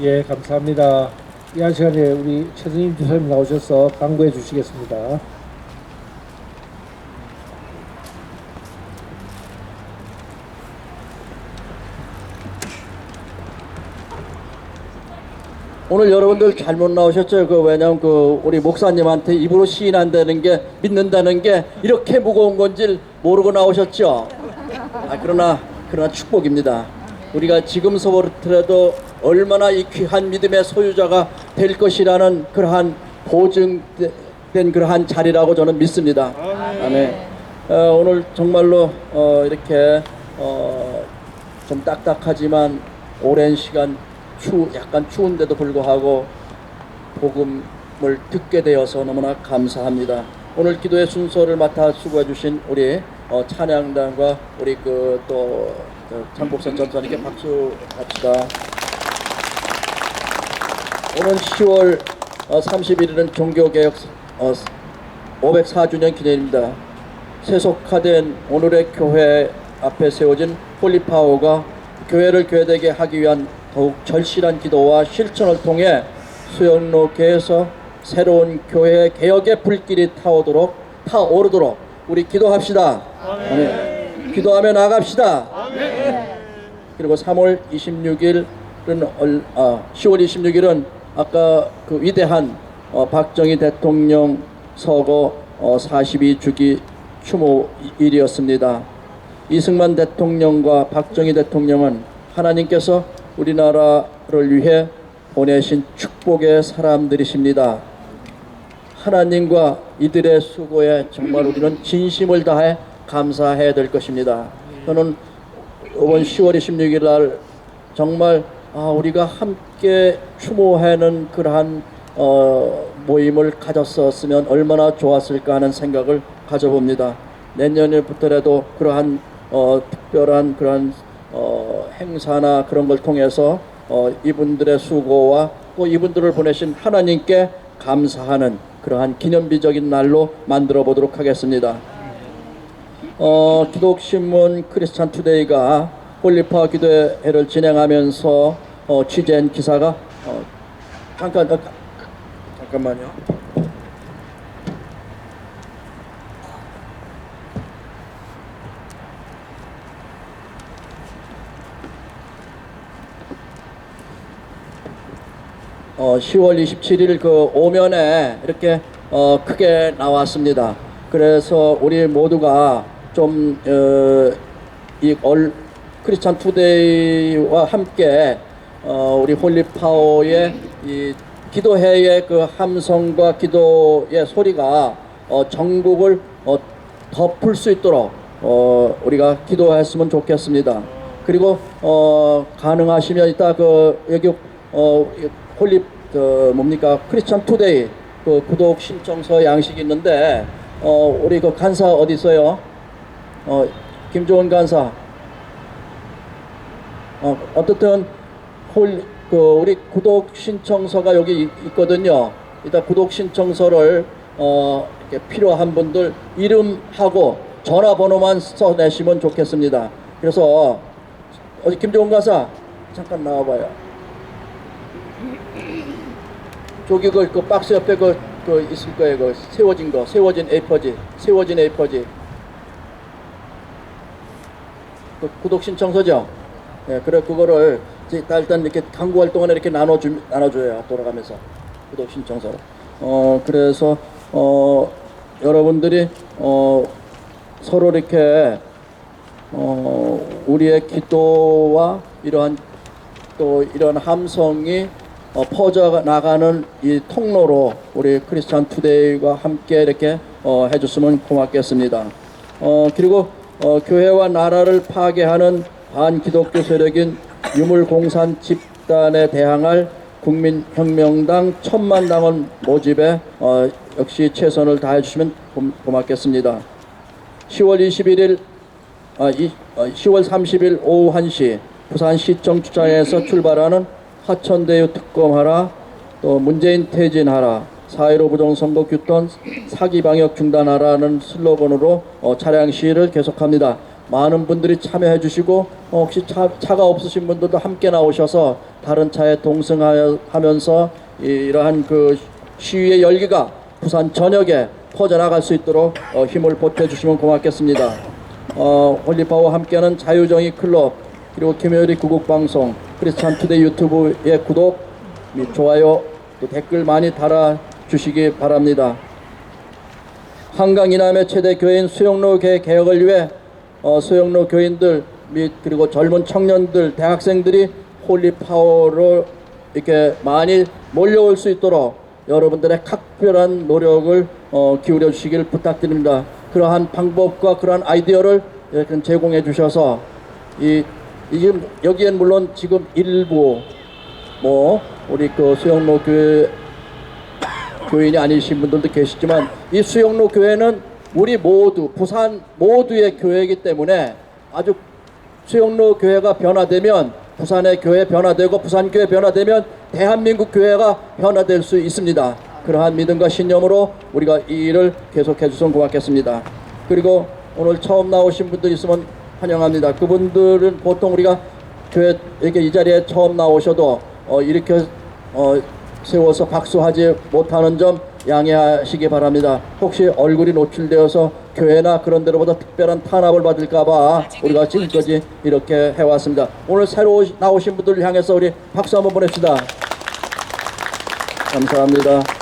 예, 감사합니다. 이 한 시간에 우리 최승임 주사님 나오셔서 강구해 주시겠습니다. 오늘 여러분들 잘못 나오셨죠? 그 왜냐면 그 우리 목사님한테 입으로 시인한다는 게 믿는다는 게 이렇게 무거운 건지 모르고 나오셨죠? 아 그러나 그러나 축복입니다. 우리가 지금서부터라도 얼마나 이 귀한 믿음의 소유자가 될 것이라는 그러한 보증된 그러한 자리라고 저는 믿습니다. 아멘. 어, 오늘 정말로 어, 이렇게 어, 좀 딱딱하지만 오랜 시간 추 약간 추운데도 불구하고 복음을 듣게 되어서 너무나 감사합니다. 오늘 기도의 순서를 맡아 수고해 주신 우리 어, 찬양단과 우리 그또 장복선 전사님께 박수 합시다. 오늘 10월 31일은 종교개혁 어, 504주년 기념입니다. 세속화된 오늘의 교회 앞에 세워진 홀리파워가 교회를 교회되게 하기 위한 더욱 절실한 기도와 실천을 통해 수영로교에서 새로운 교회 개혁의 불길이 타오도록 타오르도록 우리 기도합시다. 아멘. 기도하며 나갑시다. 그리고 3월 26일은 아, 10월 26일은 아까 그 위대한 어, 박정희 대통령 서거 어, 42주기 추모일이었습니다. 이승만 대통령과 박정희 대통령은 하나님께서 우리나라를 위해 보내신 축복의 사람들이십니다. 하나님과 이들의 수고에 정말 우리는 진심을 다해 감사해야 될 것입니다. 저는 이번 10월 26일 날 정말 아, 우리가 함께 추모하는 그러한 어, 모임을 가졌었으면 얼마나 좋았을까 하는 생각을 가져봅니다. 내년에부터라도 그러한 어, 특별한 그러한 어, 행사나 그런 걸 통해서 어, 이분들의 수고와 또 이분들을 보내신 하나님께 감사하는 그러한 기념비적인 날로 만들어 보도록 하겠습니다. 어, 기독신문 크리스찬 투데이가 홀리파 기도회를 진행하면서 어, 취재한 기사가 어, 잠깐 어, 잠깐만요. 어, 10월 27일 그 오면에 이렇게 어, 크게 나왔습니다. 그래서 우리 모두가 좀, 어, 크리스찬 투데이와 함께 어, 우리 홀리파워의 이 기도회의 그 함성과 기도의 소리가 어, 전국을 어, 덮을 수 있도록 어, 우리가 기도했으면 좋겠습니다. 그리고 어, 가능하시면 이따 그 여기 어, 홀리 그 뭡니까 크리스천 투데이 그 구독 신청서 양식이 있는데 어, 우리 그 간사 어디 있어요? 어, 김조원 간사. 어, 어떻든 홀, 그 우리 구독 신청서가 여기 있- 있거든요. 일단 구독 신청서를 어, 필요한 분들 이름하고 전화번호만 써내시면 좋겠습니다. 그래서 어디 김종훈 가사 잠깐 나와봐요. 저기 그, 그 박스 옆에 그, 그 있을 거예요. 그 세워진 거, 세워진 A4지, 세워진 A4지. 그 구독 신청서죠. 예, 그래 그거를 일단 이렇게 강구 활동을 이렇게 나눠주 나눠줘요. 돌아가면서 구독 신청서. 어 그래서 어 여러분들이 어 서로 이렇게 어 우리의 기도와 이러한 또 이런 함성이 어, 퍼져 나가는 이 통로로 우리 크리스찬 투데이와 함께 이렇게 어, 해줬으면 고맙겠습니다. 어, 그리고 어, 교회와 나라를 파괴하는 반기독교 세력인 유물공산 집단에 대항할 국민혁명당 천만 당원 모집에 어, 역시 최선을 다해 주시면 고맙겠습니다. 10월 21일 아, 이, 어, 10월 30일 오후 1시 부산시청 주차장에서 출발하는 하천대유 특검하라 또 문재인 퇴진하라 4.15 부정선거 규탄 사기 방역 중단하라는 슬로건으로 어, 차량 시위를 계속합니다. 많은 분들이 참여해 주시고 어, 혹시 차, 차가 없으신 분들도 함께 나오셔서 다른 차에 동승하면서 이- 이러한 그 시위의 열기가 부산 전역에 퍼져나갈 수 있도록 어, 힘을 보태주시면 고맙겠습니다. 어, 홀리파와 함께하는 자유정의 클럽 그리고 김효리 구국방송 크리스찬 투데이 유튜브의 구독 및 좋아요 또 댓글 많이 달아주시기 바랍니다. 한강 이남의 최대 교회인 수영로 교 개혁을 위해 어, 수영로 교인들 및 그리고 젊은 청년들 대학생들이 홀리 파워로 이렇게 많이 몰려올 수 있도록 여러분들의 각별한 노력을 어, 기울여 주시길 부탁드립니다. 그러한 방법과 그러한 아이디어를 이렇게 제공해 주셔서 이 이게 여기엔 물론 지금 일부 뭐 우리 그 수영로 교회 교인이 아니신 분들도 계시지만 이 수영로 교회는 우리 모두 부산 모두의 교회이기 때문에 아주 수영로 교회가 변화되면 부산의 교회 변화되고 부산 교회 변화되면 대한민국 교회가 변화될 수 있습니다. 그러한 믿음과 신념으로 우리가 이 일을 계속해 주시면 고맙겠습니다. 그리고 오늘 처음 나오신 분들 있으면 환영합니다. 그분들은 보통 우리가 교회 이렇게 이 자리에 처음 나오셔도 어, 이렇게 어, 세워서 박수하지 못하는 점 양해하시기 바랍니다. 혹시 얼굴이 노출되어서 교회나 그런 데로보다 특별한 탄압을 받을까봐 우리가 지금까지 이렇게 해왔습니다. 오늘 새로 나오신 분들을 향해서 우리 박수 한번 보냅시다. 감사합니다.